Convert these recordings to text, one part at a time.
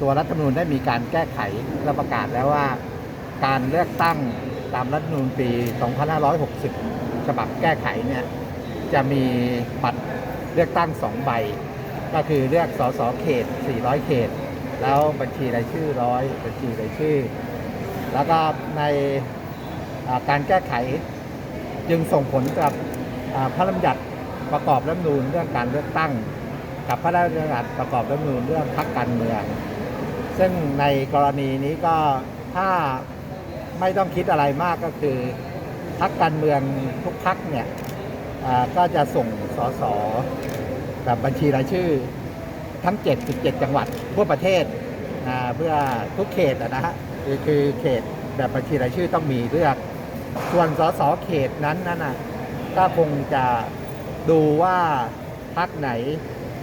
ตัวรัฐธรรมนูญได้มีการแก้ไขและประกาศแล้วว่า การเลือกตั้งตามรัฐธรรมนูญปี 2560 ฉบับแก้ไขเนี่ยจะมีบัตรเลือกตั้งสองใบ ก็คือเลือกสสเขต 400 เขต แล้วบัญชีรายชื่อร้อยบัญชีรายชื่อ แล้วก็ในการแก้ไขจึงส่งผลกับพระราชบัญญัติประกอบรัฐธรรมนูญเรื่องการเลือกตั้ง กับพระราชบัญญัติประกอบรัฐธรรมนูญเรื่องพรรคการเมือง ซึ่งในกรณีนี้ก็ถ้าไม่ต้องคิดอะไรมากก็คือพรรคการเมืองทุกพรรคเนี่ยก็จะส่งสสแบบบัญชีรายชื่อ ทั้ง 77 จังหวัดทั่วประเทศเพื่อทุกเขตนะฮะคือคือเขตแบบบัญชีรายชื่อต้องมีเลือก ส่วนสสเขตนั้นนั่นน่ะก็คงจะดูว่าพักไหน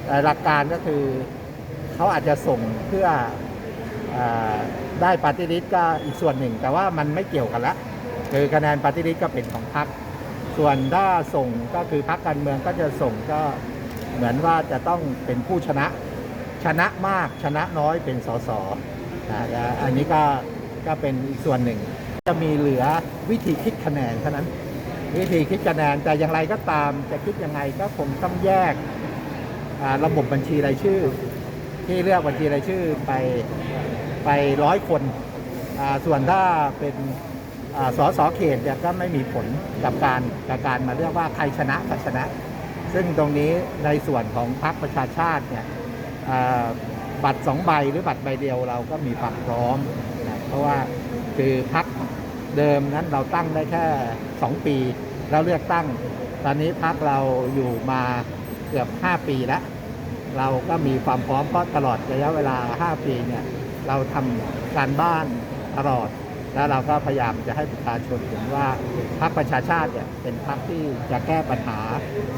เอ่หลักการก็คือเขาอาจจะส่งเพื่อ ได้ปฏิริษก็อีกส่วนหนึ่ง แต่ว่ามันไม่เกี่ยวกันละคือคะแนนปฏิริษก็เป็นของพรรคส่วนถ้าส่งก็คือพรรคการเมืองก็จะส่งก็เหมือนว่าจะต้องเป็นผู้ชนะ ชนะมากชนะน้อยเป็นสสนะอันนี้ก็ก็เป็นอีกส่วนหนึ่ง จะมีเหลือวิธีคิดคะแนนเท่านั้นวิธีคิดคะแนนแต่อย่างไรก็ตามจะคิดยังไงก็คงต้องแยกระบบบัญชีรายชื่อ ที่เลือกบัญชีรายชื่อไป ไปร้อยคนส่วนถ้าเป็นสสเขตเนี่ยก็ไม่มีผลกับการกับการมาเลือกว่าใครชนะใครชนะ ซึ่งตรงนี้ในส่วนของพรรคประชาชาติเนี่ยบัตรสองใบหรือบัตรใบเดียวเราก็มีความพร้อมนะเพราะว่าคือพรรคเดิมนั้นเราตั้งได้แค่ 2 ปีแล้วเลือกตั้ง ตอนนี้พรรคเราอยู่มาเกือบ 5 ปีแล้ว เราก็มีความพร้อมเพราะตลอดระยะเวลา 5 ปีเนี่ย เราทำการบ้านตลอด แล้วเราก็พยายามจะให้ประชาชนเห็นว่าพรรคประชาชาติเนี่ยเป็นพรรคที่จะแก้ปัญหา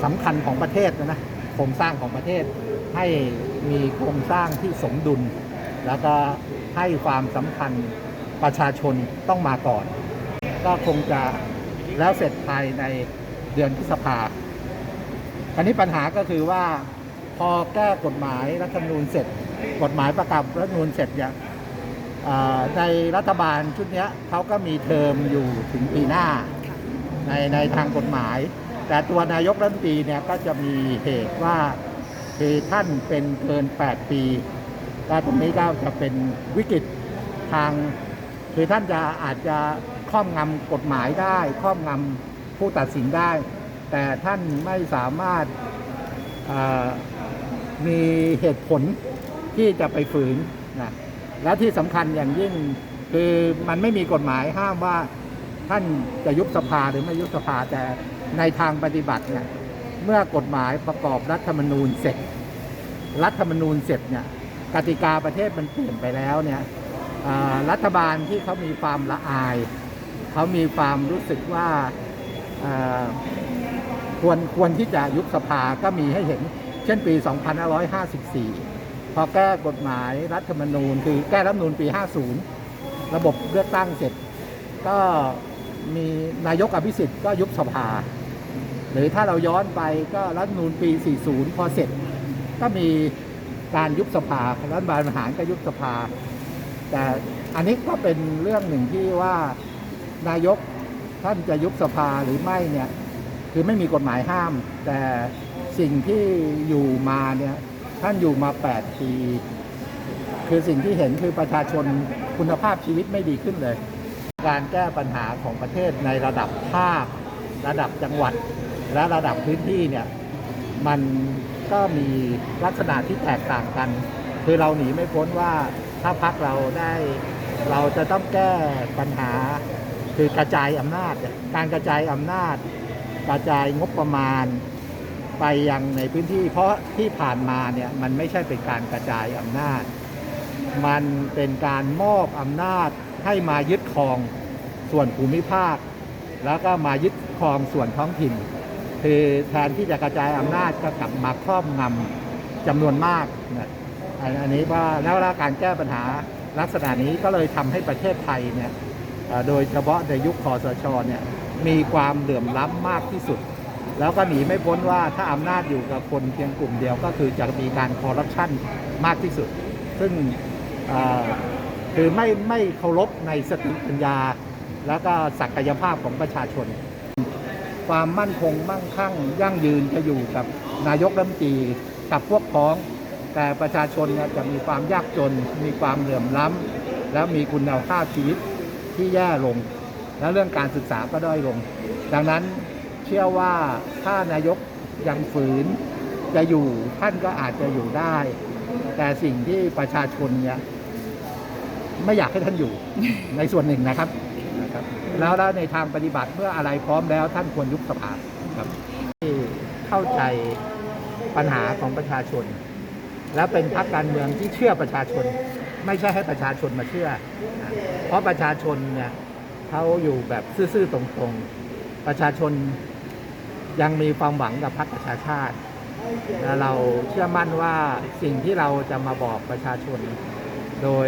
สำคัญของประเทศนะนะโครงสร้างของประเทศให้มีโครงสร้างที่สมดุล แล้วก็ให้ความสำคัญประชาชนต้องมาก่อน ก็คงจะแล้วเสร็จภายในเดือนพฤษภาคราวนี้ปัญหาก็คือว่าพอแก้กฎหมายรัฐธรรมนูญเสร็จ กฎหมายประกาศรัฐธรรมนูญเสร็จเนี่ยอ่าในรัฐบาลชุดนี้เขาก็มีเทอมอยู่ถึงปีหน้าในในทางกฎหมาย แต่ตัวนายกรัฐมนตรีเนี่ยก็จะมีเหตุว่าคือท่านเป็นเกิน 8 ปีก็ตรงนี้ก็จะเป็นวิกฤตทาง คือท่านจะอาจจะครอบงำกฎหมายได้ครอบงำผู้ตัดสินได้ แต่ท่านไม่สามารถมีเหตุผล ที่จะไปฝืนนะและที่สำคัญอย่างยิ่งคือมันไม่มีกฎหมายห้ามว่าท่านจะยุบสภาหรือไม่ยุบสภาแต่ในทางปฏิบัติเนี่ยเมื่อกฎหมายประกอบรัฐธรรมนูญเสร็จ รัฐธรรมนูญเสร็จเนี่ยกติกาประเทศมันเปลี่ยนไปแล้วเนี่ยรัฐบาลที่เขามีความละอาย เขามีความรู้สึกว่าอ่าควรควรที่จะยุบสภาก็มีให้เห็น เช่นปี 2554 พอแก้กฎหมายรัฐธรรมนูญ คือแก้รัฐธรรมนูญปี 50 ระบบเลือกตั้งเสร็จ ก็มีนายกอภิสิทธิ์ก็ยุบสภา หรือถ้าเราย้อนไปก็รัฐธรรมนูญปี 40 พอเสร็จ ก็มีการยุบสภารัฐบาลทหารก็ยุบสภา แต่อันนี้ก็เป็นเรื่องหนึ่งที่ว่านายกท่านจะยุบสภาหรือไม่เนี่ยคือไม่มีกฎหมายห้าม แต่สิ่งที่อยู่มาเนี่ย ท่านอยู่มา 8 ปี คือสิ่งที่เห็นคือประชาชนคุณภาพชีวิตไม่ดีขึ้นเลย การแก้ปัญหาของประเทศในระดับภาค ระดับจังหวัด และระดับพื้นที่เนี่ยมันก็มีลักษณะที่แตกต่างกัน คือเราหนีไม่พ้นว่าถ้าพักเราได้เราจะต้องแก้ปัญหาคือกระจายอำนาจ การกระจายอำนาจ กระจายงบประมาณ ไปยังในพื้นที่ เพราะที่ผ่านมาเนี่ยมันไม่ใช่เป็นการกระจายอำนาจ มันเป็นการมอบอำนาจให้มายึดครองส่วนภูมิภาค แล้วก็มายึดครองส่วนท้องถิ่น คือแทนที่จะกระจายอำนาจก็กลับมาครอบงำจำนวนมากนะอันอันนี้ว่าแล้วการแก้ปัญหาลักษณะนี้ก็เลยทำให้ประเทศไทยเนี่ยโดยเฉพาะในยุคคอสชเนี่ยมีความเหลื่อมล้ำมากที่สุด แล้วก็หนีไม่พ้นว่าถ้าอำนาจอยู่กับคนเพียงกลุ่มเดียวก็คือจะมีการคอร์รัปชันมากที่สุด ซึ่งคือไม่ไม่เคารพในสติปัญญา แล้วก็ศักยภาพของประชาชน ความมั่นคงมั่งคั่ง ยั่งยืนจะอยู่กับนายกรัฐมนตรีกับพวกพ้อง แต่ประชาชนจะมีความยากจน มีความเหลื่อมล้ำแล้วมีคุณภาพชีวิตที่แย่ลง แล้วเรื่องการศึกษาก็ด้อยลง ดังนั้น เชื่อว่าถ้านายกยังฝืนจะอยู่ท่านก็อาจจะอยู่ได้ แต่สิ่งที่ประชาชนเนี่ยไม่อยากให้ท่านอยู่ในส่วนหนึ่งนะครับนะครับแล้วแล้วในทางปฏิบัติเมื่ออะไรพร้อมแล้วท่านควรยุบสภาครับที่เข้าใจปัญหาของประชาชน และเป็นพรรคการเมืองที่เชื่อประชาชน ไม่ใช่ให้ประชาชนมาเชื่อนะเพราะประชาชนเนี่ยเขาอยู่แบบซื่อๆตรงๆ ประชาชน ยังมีความหวังกับพรรคประชาชาติและเราเชื่อมั่นว่าสิ่งที่เราจะมาบอกประชาชน โดย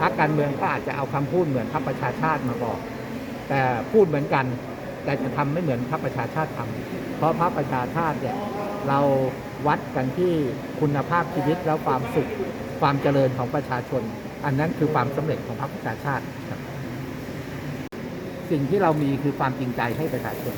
พรรคการเมืองก็อาจจะเอาคำพูดเหมือนพรรคประชาชาติมาบอก แต่พูดเหมือนกัน แต่จะทำไม่เหมือนพรรคประชาชาติทำเพราะพรรคประชาชาติเนี่ยเราวัดกันที่คุณภาพชีวิตแล้วความสุขความเจริญของประชาชน อันนั้นคือความสำเร็จของพรรคประชาชาติ สิ่งที่เรามีคือความจริงใจให้ประชาชน